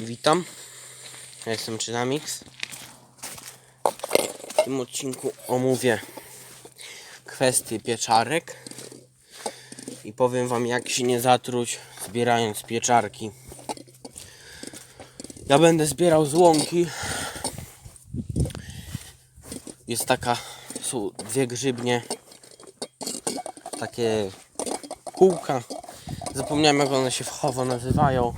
Witam, ja jestem Czynamix. W tym odcinku omówię kwestię pieczarek i powiem wam jak się nie zatruć zbierając pieczarki. Ja będę zbierał z łąki. Jest taka, są dwie grzybnie, takie kółka. Zapomniałem jak one się fachowo nazywają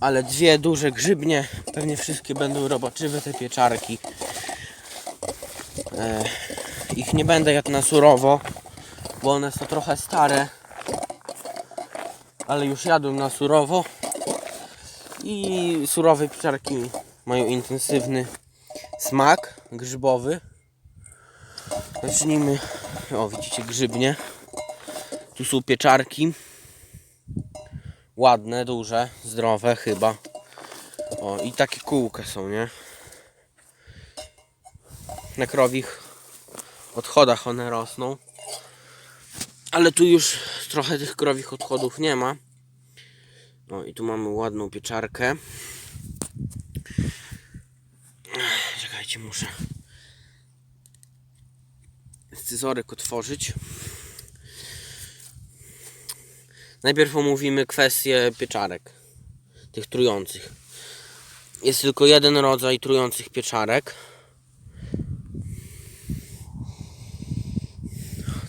ale dwie duże grzybnie, pewnie wszystkie będą robaczywe te pieczarki. E, ich nie będę jadł na surowo, bo one są trochę stare, ale już jadłem na surowo. I surowe pieczarki mają intensywny smak grzybowy. Zacznijmy, o widzicie grzybnie, tu są pieczarki ładne, duże, zdrowe chyba. O, i takie kółka są, nie? Na krowich odchodach one rosną. Ale tu już trochę tych krowich odchodów nie ma. O, i tu mamy ładną pieczarkę. Czekajcie, muszę scyzoryk otworzyć. Najpierw omówimy kwestię pieczarek, tych trujących. Jest tylko jeden rodzaj trujących pieczarek.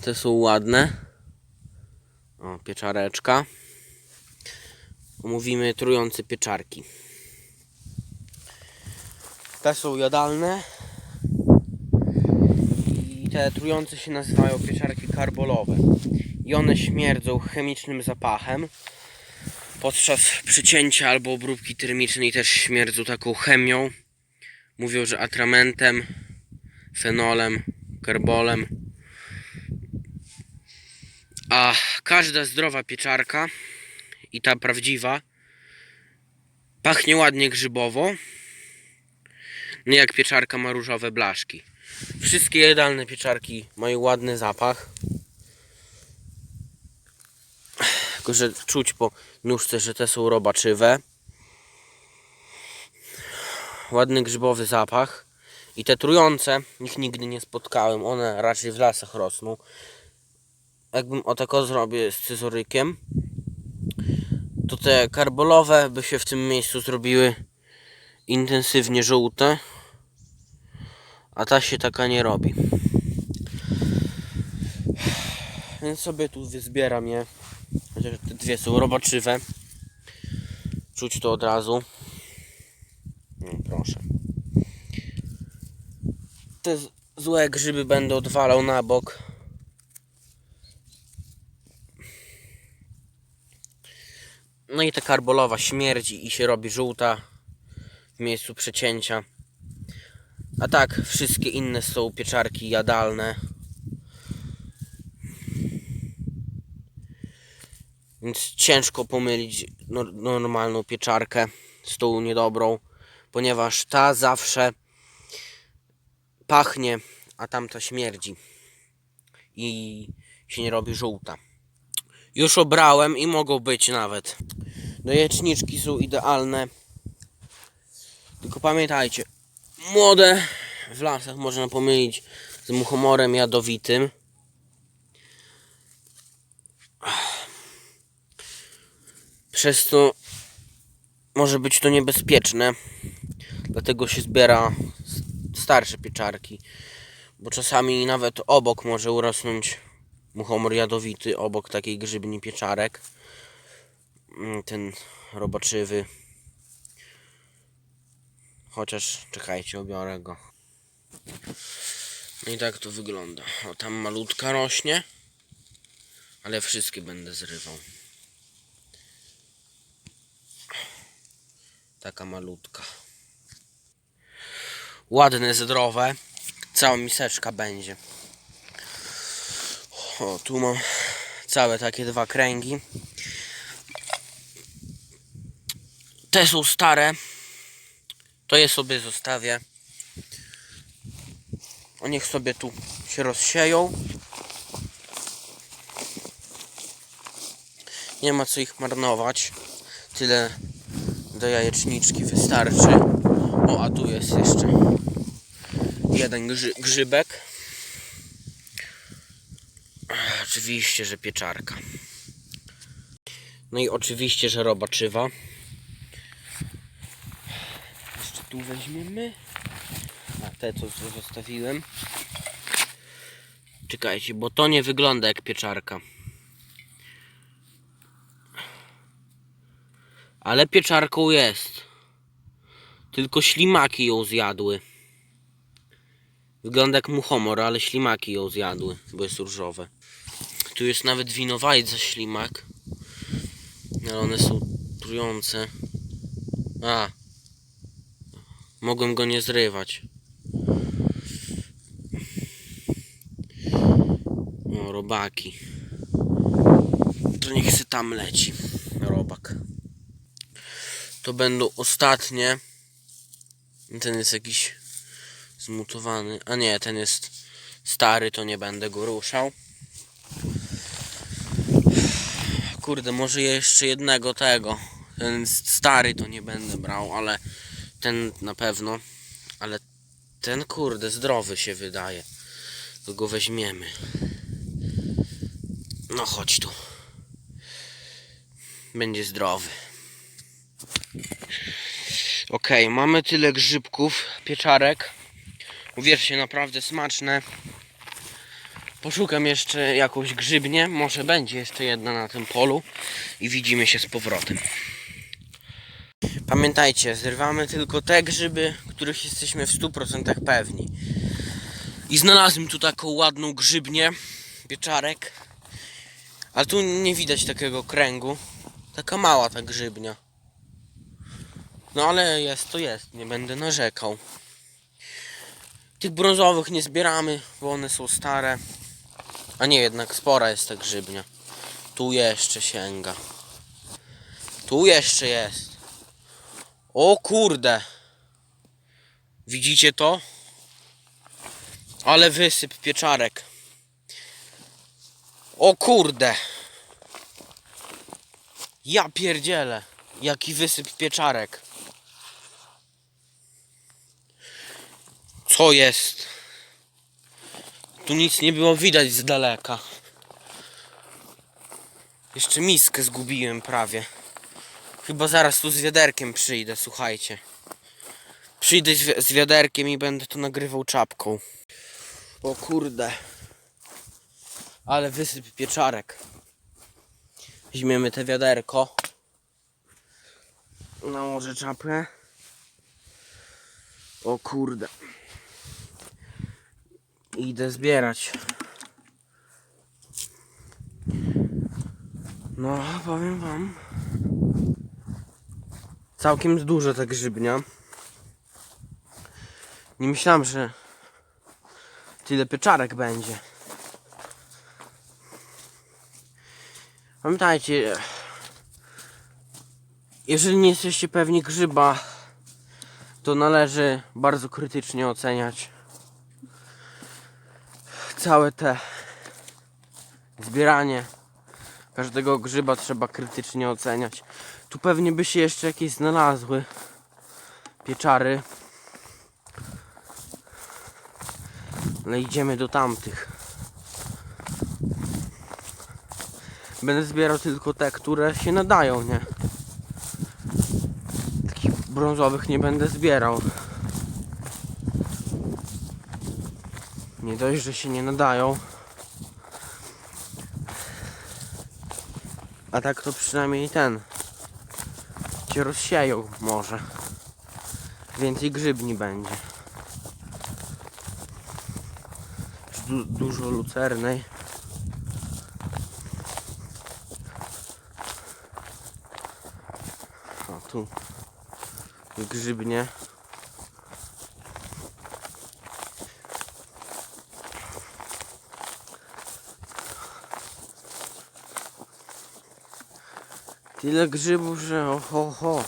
Te są ładne. O, pieczareczka. Omówimy trujące pieczarki. Te są jadalne. I te trujące się nazywają pieczarki karbolowe i one śmierdzą chemicznym zapachem. Podczas przycięcia albo obróbki termicznej też śmierdzą taką chemią. Mówią, że atramentem, fenolem, karbolem. A każda zdrowa pieczarka i ta prawdziwa pachnie ładnie grzybowo. Nie jak pieczarka ma różowe blaszki. Wszystkie jadalne pieczarki mają ładny zapach. Tylko, że czuć po nóżce, że te są robaczywe. Ładny grzybowy zapach. I te trujące, ich nigdy nie spotkałem. One raczej w lasach rosną. Jakbym o tako zrobię z scyzorykiem, to te karbolowe by się w tym miejscu zrobiły intensywnie żółte. A ta się taka nie robi. Więc sobie tu wyzbieram je. Chociaż te dwie są robaczywe. Czuć to od razu. No, proszę. Te złe grzyby będę odwalał na bok. No i ta karbolowa śmierdzi i się robi żółta w miejscu przecięcia. A tak, wszystkie inne są pieczarki jadalne. Więc ciężko pomylić nor- normalną pieczarkę z tą niedobrą, ponieważ ta zawsze pachnie, a tamta śmierdzi i się nie robi żółta. Już obrałem i mogą być nawet. Dojeczniczki są idealne. Tylko pamiętajcie, młode w lasach można pomylić z muchomorem jadowitym. Przez to może być to niebezpieczne. Dlatego się zbiera starsze pieczarki. Bo czasami nawet obok może urosnąć muchomor jadowity, obok takiej grzybni pieczarek. Mm, Ten robaczywy. Chociaż czekajcie, obiorę go. No i tak to wygląda. O, tam malutka rośnie. Ale wszystkie będę zrywał. Taka malutka. Ładne, zdrowe. Cała miseczka będzie. O, tu mam całe takie dwa kręgi. Te są stare. To je sobie zostawię. O niech sobie tu się rozsieją. Nie ma co ich marnować. Tyle do jajeczniczki wystarczy. O, a tu jest jeszcze jeden grzy grzybek. Oczywiście, że pieczarka. No i oczywiście, że robaczywa. Jeszcze tu weźmiemy. A te, co zostawiłem. Czekajcie, bo to nie wygląda jak pieczarka. Ale pieczarką jest. Tylko ślimaki ją zjadły. Wygląda jak muchomor, ale ślimaki ją zjadły, bo jest różowe. Tu jest nawet winowajt za ślimak. Ale one są trujące. A. Mogłem go nie zrywać. O, robaki. To niech se tam leci. To będą ostatnie. Ten jest jakiś zmutowany. A nie, ten jest stary, to nie będę go ruszał. Kurde, może jeszcze jednego tego. Ten stary to nie będę brał, ale ten na pewno. Ale ten kurde zdrowy się wydaje. To go weźmiemy. No chodź tu. Będzie zdrowy. Okej, mamy tyle grzybków, pieczarek. Uwierzcie, naprawdę smaczne. Poszukam jeszcze jakąś grzybnię. Może będzie jeszcze jedna na tym polu. I widzimy się z powrotem. Pamiętajcie, zrywamy tylko te grzyby, których jesteśmy w 100% pewni. I znalazłem tu taką ładną grzybnię, pieczarek. Ale tu nie widać takiego kręgu. Taka mała ta grzybnia. No ale jest to jest, nie będę narzekał. Tych brązowych nie zbieramy, bo one są stare. A nie, jednak spora jest ta grzybnia. Tu jeszcze sięga. Tu jeszcze jest. O kurde. Widzicie to? Ale wysyp pieczarek. O kurde. Ja pierdzielę. Jaki wysyp pieczarek. Co jest? Tu nic nie było widać z daleka. Jeszcze miskę zgubiłem prawie. Chyba zaraz tu z wiaderkiem przyjdę, słuchajcie. Przyjdę z, wi- z wiaderkiem i będę to nagrywał czapką. O kurde. Ale wysyp pieczarek. Weźmiemy te wiaderko. Nałożę czapkę. O kurde. Idę zbierać. No, powiem wam. Całkiem dużo ta grzybnia. Nie myślałem, że tyle pieczarek będzie. Pamiętajcie, jeżeli nie jesteście pewni grzyba, to należy bardzo krytycznie oceniać całe te zbieranie każdego grzyba trzeba krytycznie oceniać. Tu pewnie by się jeszcze jakieś znalazły pieczary. Ale idziemy do tamtych. Będę zbierał tylko te, które się nadają, nie? Takich brązowych nie będę zbierał. Nie dość, że się nie nadają. A tak to przynajmniej ten cię rozsieją może. Więcej grzybni będzie. Du dużo lucernej. O tu grzybnie. Tyle grzybów, że oho, ho.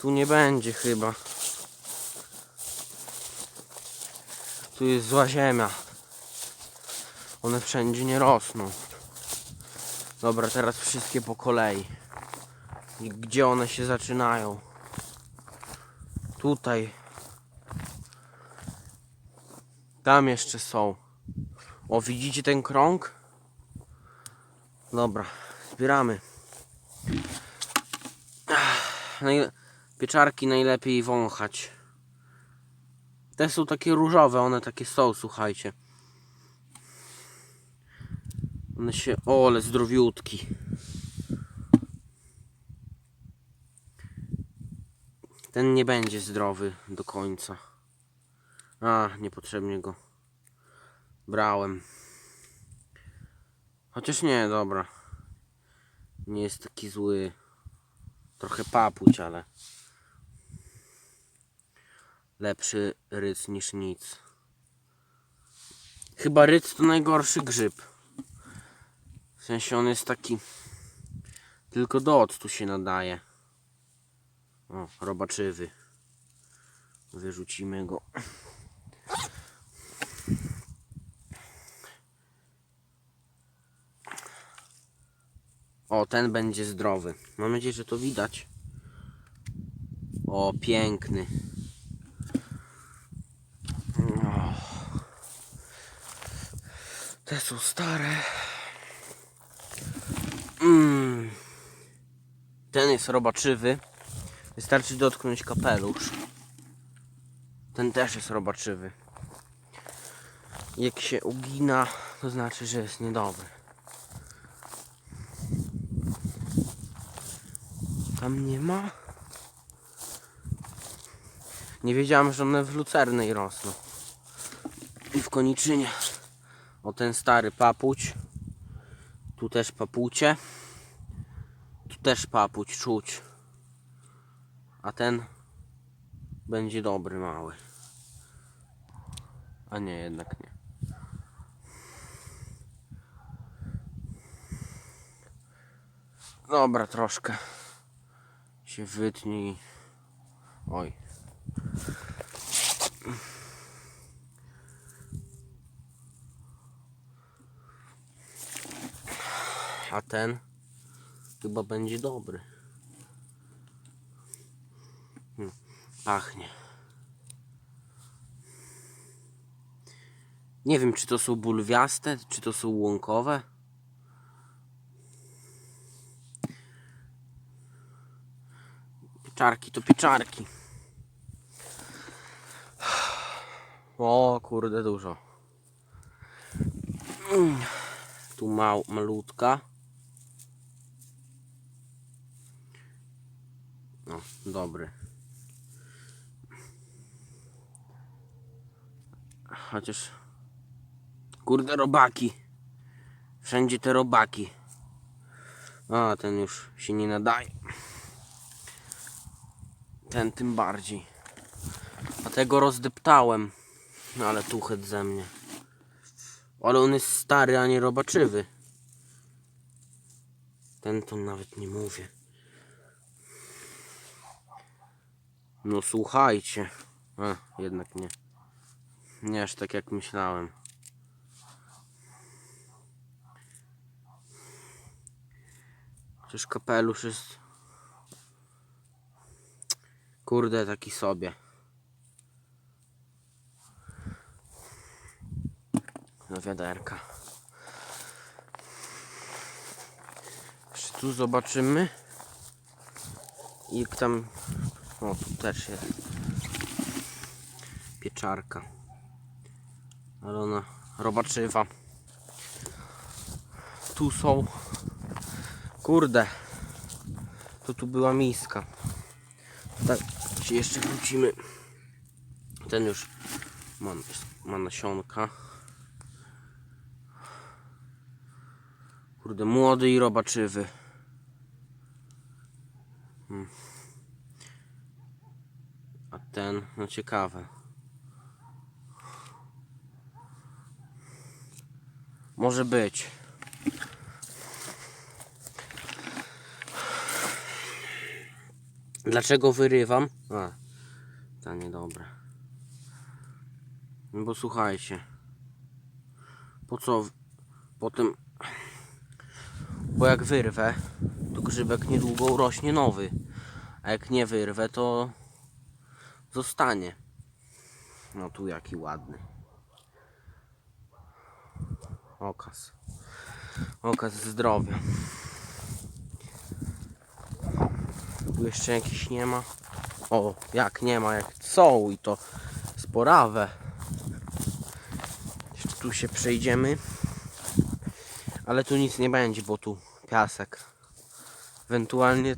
Tu nie będzie chyba. Tu jest zła ziemia. One wszędzie nie rosną. Dobra, teraz wszystkie po kolei. Gdzie one się zaczynają. Tutaj. Tam jeszcze są. O, widzicie ten krąg? Dobra, zbieramy. Pieczarki najlepiej wąchać. Te są takie różowe, one takie są, słuchajcie. One się, o, ale zdrowiutki. Ten nie będzie zdrowy do końca. A, niepotrzebnie go brałem. Chociaż nie, dobra. Nie jest taki zły. Trochę papuć, ale lepszy ryc niż nic. Chyba ryc to najgorszy grzyb. W sensie on jest taki tylko do octu się nadaje. O, robaczywy. Wyrzucimy go. O, ten będzie zdrowy. Mam nadzieję, że to widać. O, piękny. O. Te są stare. Mm. Ten jest robaczywy. Wystarczy dotknąć kapelusz. Ten też jest robaczywy. Jak się ugina, to znaczy, że jest niedobry. Tam nie ma? Nie wiedziałem, że one w lucernej rosną. I w koniczynie. O ten stary papuć. Tu też papucie. Tu też papuć czuć. A ten będzie dobry mały. A nie, jednak nie. Dobra, troszkę się wytnij. Oj. A ten chyba będzie dobry. Hmm, Pachnie. Nie wiem, czy to są bulwiaste, czy to są łąkowe. Pieczarki to pieczarki. O kurde, dużo. Tu mał, malutka. No, dobry. Chociaż... Kurde, robaki. Wszędzie te robaki. A, ten już się nie nadaje. Ten tym bardziej. A tego rozdeptałem. No ale tuchet ze mnie. Ale on jest stary, a nie robaczywy. Ten to nawet nie mówię. No słuchajcie. A, jednak nie. Nie aż tak jak myślałem. Przecież kapelusz jest... Kurde, taki sobie. Do wiaderka. Jeszcze tu zobaczymy. Jak tam... O, tu też jest. Pieczarka. Ale ona robaczywa. Tu są... Kurde. To tu była miska. Tak, się jeszcze wrócimy. Ten już ma, ma nasionka. Kurde, młody i robaczywy. Hmm. A ten, no ciekawe. Może być. Dlaczego wyrywam? A, to niedobre. No bo słuchajcie. Po co w- potem. Bo jak wyrwę, to grzybek niedługo urośnie nowy. A jak nie wyrwę, to zostanie. No tu jaki ładny. Okaz. Okaz zdrowia. Tu jeszcze jakiś nie ma. O, jak nie ma, jak są i to sporawe. Jeszcze tu się przejdziemy. Ale tu nic nie będzie, bo tu piasek. Ewentualnie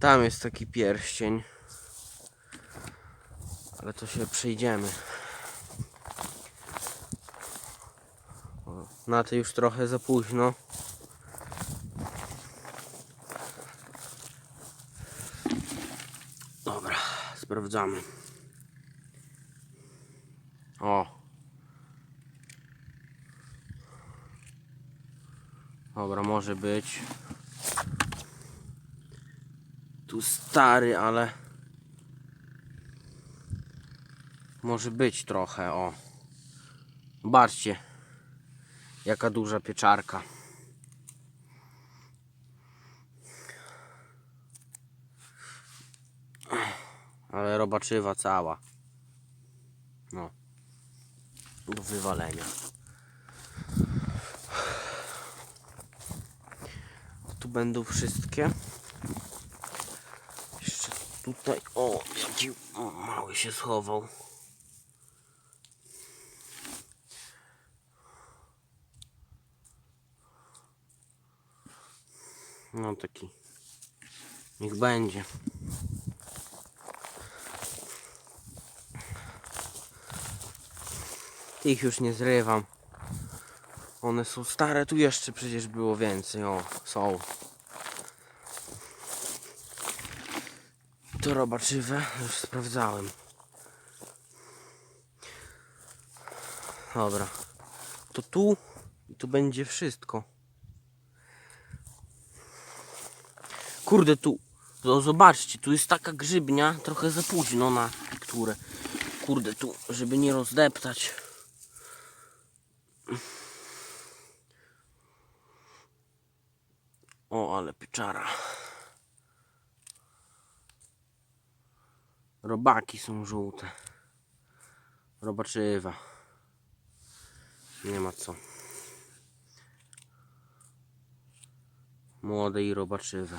tam jest taki pierścień. Ale to się przejdziemy. Na to już trochę za późno. Dobra, sprawdzamy. O. Dobra, może być. Tu stary, ale może być trochę, o. Zobaczcie, jaka duża pieczarka. Ale robaczywa cała. No. Do wywalenia. Tu będą wszystkie. Jeszcze tutaj. O, jaki mały się schował. No taki. Niech będzie. Tych już nie zrywam. One są stare, tu jeszcze przecież było więcej. O, są. To robaczywe, już sprawdzałem. Dobra. To tu i tu będzie wszystko. Kurde, tu. To zobaczcie, tu jest taka grzybnia, trochę za późno na które. Kurde, tu, żeby nie rozdeptać. Ale pieczara. Robaki są żółte. Robaczywa. Nie ma co. Młode i robaczywe.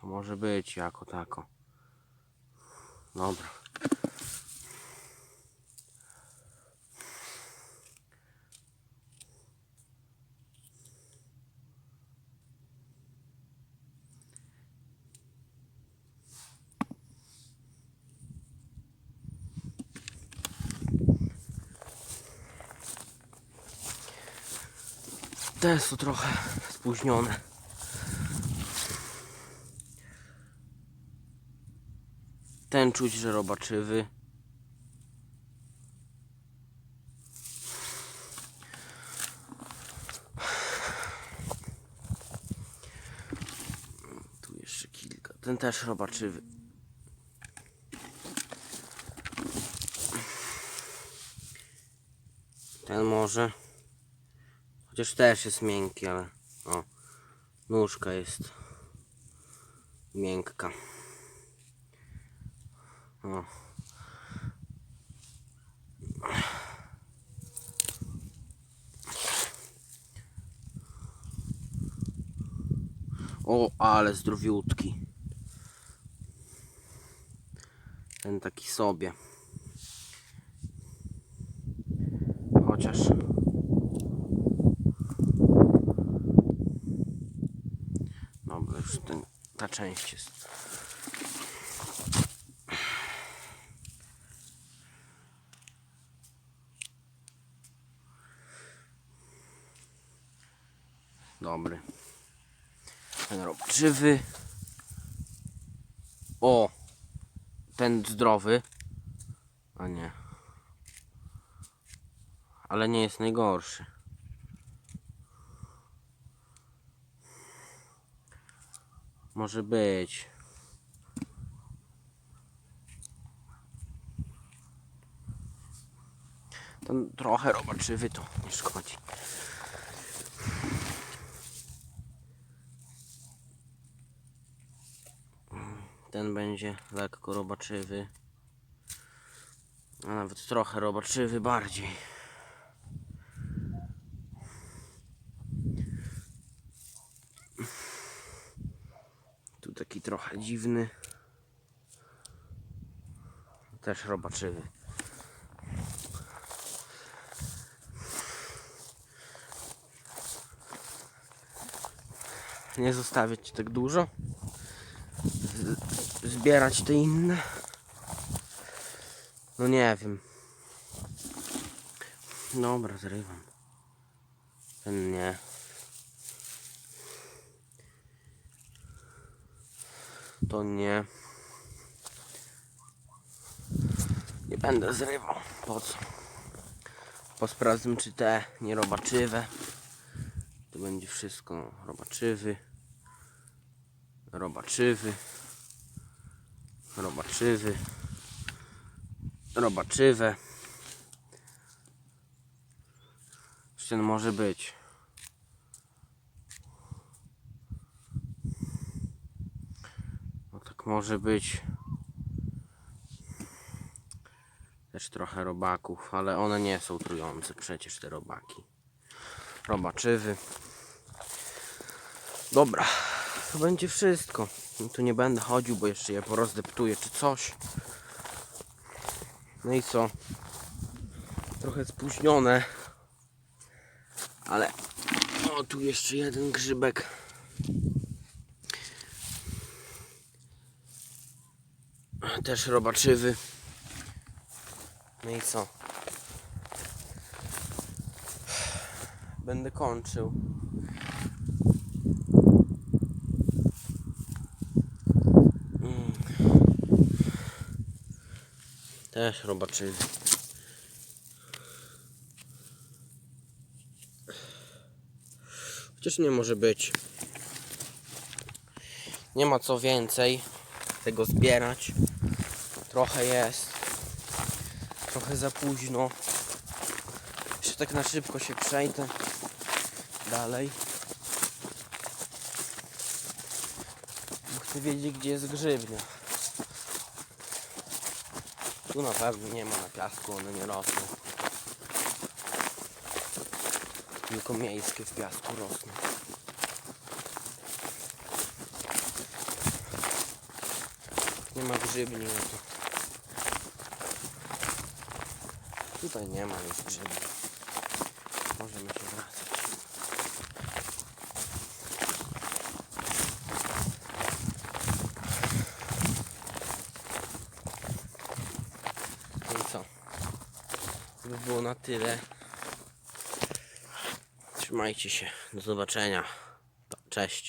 To może być jako tako. Dobra. Te są trochę spóźnione. Ten czuć, że robaczywy. Tu jeszcze kilka. Ten też robaczywy. Ten może. Chociaż też jest miękki, ale o, nóżka jest miękka. O. O, ale zdrowiutki. Ten taki sobie. Chociaż. Dobra, już ten, ta część jest. Dobry. Ten rob żywy. O! Ten zdrowy. A nie. Ale nie jest najgorszy. Może być. Ten trochę robaczywy to nie szkodzi. Ten będzie lekko robaczywy. A nawet trochę robaczywy bardziej. Dziwny. Też robaczywy. Nie zostawiać tak dużo. Zbierać te inne. No nie wiem. Dobra, zrywam. Ten nie. To nie. Nie będę zrywał. Po co? Posprawdzę czy te nie robaczywe. To będzie wszystko robaczywy. Robaczywy. Robaczywy. Robaczywe. Czy ten może być? No tak może być. Też trochę robaków, ale one nie są trujące przecież te robaki. Robaczywy. Dobra, to będzie wszystko. No Tu nie będę chodził, bo jeszcze je porozdeptuję czy coś. No i co? Trochę spóźnione. Ale o tu jeszcze jeden grzybek. Też robaczywy. No i co? Będę kończył. Mm. Też robaczywy. Chociaż nie może być. Nie ma co więcej tego zbierać. Trochę jest. Trochę za późno. Jeszcze tak na szybko się przejdę. Dalej. Bo chcę wiedzieć gdzie jest grzybnia. Tu na pewno nie ma na piasku, one nie rosną. Tylko miejskie w piasku rosną. Nie ma grzybni, no to... Tutaj nie ma już grzybni. Możemy się wracać. No i co? By było na tyle. Trzymajcie się. Do zobaczenia. Cześć.